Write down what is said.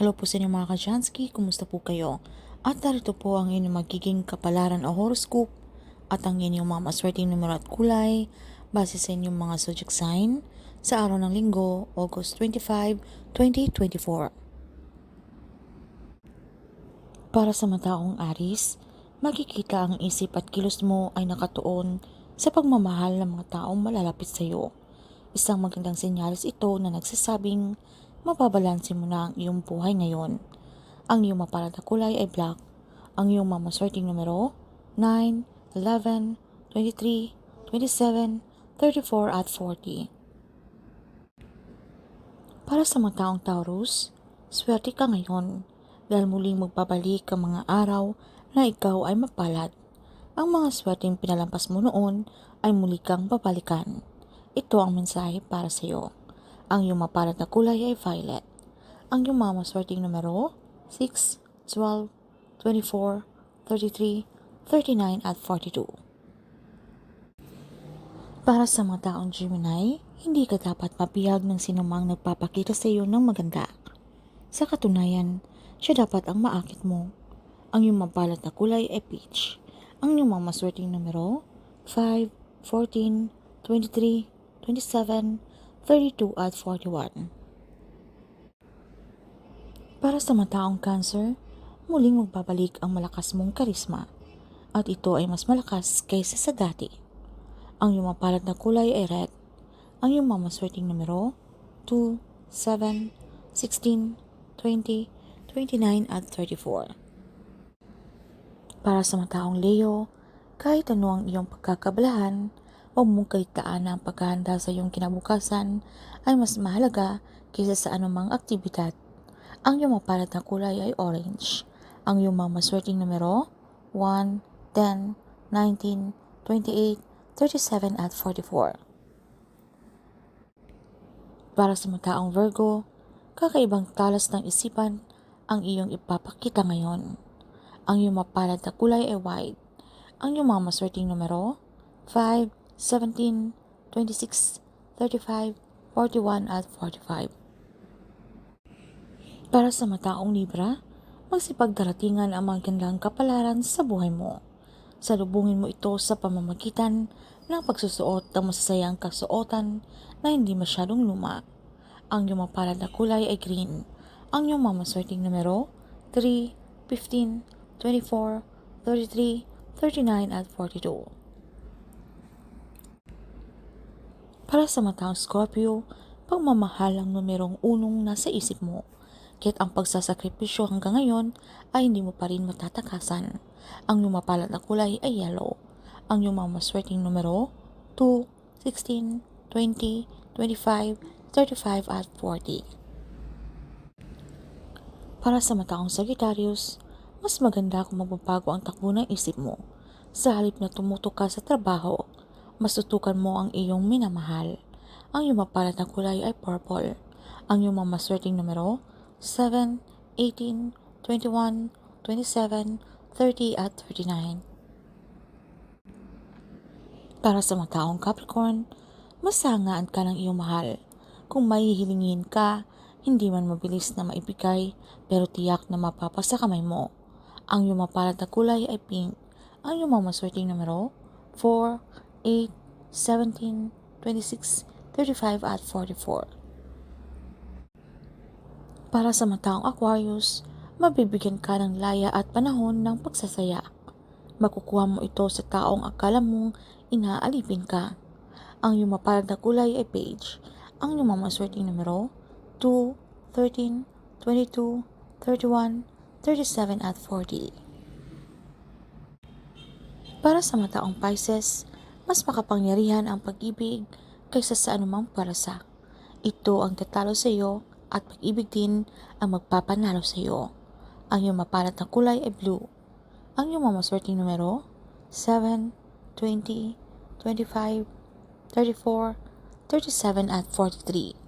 Hello po sa inyo mga Kajansky, kumusta po kayo? At narito po ang inyong magiging kapalaran o horoscope at ang inyong mga maswerteng numero at kulay base sa inyong mga zodiac sign sa araw ng linggo, August 25, 2024. Para sa mataong Aris, makikita ang isip at kilos mo ay nakatuon sa pagmamahal ng mga taong malalapit sa iyo. Isang magandang senyales ito na nagsasabing mababalansin mo na ang iyong buhay ngayon. Ang iyong mapalad na kulay ay black. Ang iyong mamaswerteng numero 9, 11, 23, 27, 34 at 40. Para sa mga taong Taurus, swerte ka ngayon dahil muling magbabalik ang mga araw na ikaw ay mapalad. Ang mga swerteng pinalampas mo noon ay muli kang babalikan. Ito ang mensahe para sa iyo. Ang iyong mapalad na kulay ay violet. Ang iyong mga maswerteng numero 6, 12, 24, 33, 39 at 42. Para sa mga taong Gemini, hindi ka dapat mapiyag ng sinumang nagpapakita sa iyo ng maganda. Sa katunayan, siya dapat ang maakit mo. Ang iyong mapalat na kulay ay peach. Ang iyong mga maswerteng numero 5, 14, 23, 27, 32 at 41. Para sa mataong cancer, muling magbabalik ang malakas mong karisma at ito ay mas malakas kaysa sa dati. Ang iyong mapalad na kulay ay red. Ang iyong mamaswerteng numero 2, 7, 16, 20, 29 at 34. Para sa mataong Leo, kahit ano ang iyong pagkakabalahan, huwag mong kaitaan na ang paghahanda sa iyong kinabukasan ay mas mahalaga kaysa sa anumang aktibidad. Ang iyong mapalad na kulay ay orange. Ang iyong mga maswerteng numero 1, 10, 19, 28, 37 at 44. Para sa mataong Virgo, kakaibang talas ng isipan ang iyong ipapakita ngayon. Ang iyong mapalad na kulay ay white. Ang iyong mga maswerteng numero 5, 17, 26, 35, 41 at 45. Para sa mataong Libra, magsipagdaratingan ang magandang kapalaran sa buhay mo. Salubungin mo ito sa pamamagitan ng pagsusuot ng masasayang kasuotan na hindi masyadong luma. Ang iyong mapalad na kulay ay green. Ang iyong mamaswerteng numero 3, 15, 24, 33, 39 at 42. Para sa mataong Scorpio, pagmamahal ang numerong unong nasa isip mo. Kahit ang pagsasakripisyo hanggang ngayon ay hindi mo pa rin matatakasan. Ang lumapalat na kulay ay yellow. Ang iyong mga maswerteng numero 2, 16, 20, 25, 35 at 40. Para sa mataong Sagittarius, mas maganda kung magbabago ang takbo ng isip mo. Sa halip na tumutok ka sa trabaho, mas tutukan mo ang iyong minamahal. Ang iyong mapalat na kulay ay purple. Ang iyong mga maswerteng numero 7, 18, 21, 27, 30 at 39. Para sa mga taong Capricorn, masangaan ka ng iyong mahal. Kung mahihilingin ka, hindi man mabilis na maibigay, pero tiyak na mapapa sa kamay mo. Ang iyong mapalad na kulay ay pink. Ang iyong mga maswerteng numero 4, 8, 17, 26, 35 at 44. Para sa mataong Aquarius, mabibigyan ka ng laya at panahon ng pagsasaya. Makukuha mo ito sa taong akala mong inaalipin ka. Ang iyong mapalad na kulay ay beige. Ang iyong mga maswerteng numero 2, 13, 22, 31, 37 at 40. Para sa mataong Pisces, mas makapangyarihan ang pag-ibig kaysa sa anumang parasa. Ito ang tatalo sa iyo at pag-ibig din ang magpapanalo sa iyo. Ang iyong mapalat na kulay ay blue. Ang iyong mamaswerteng numero 7, 20, 25, 34, 37 at 43.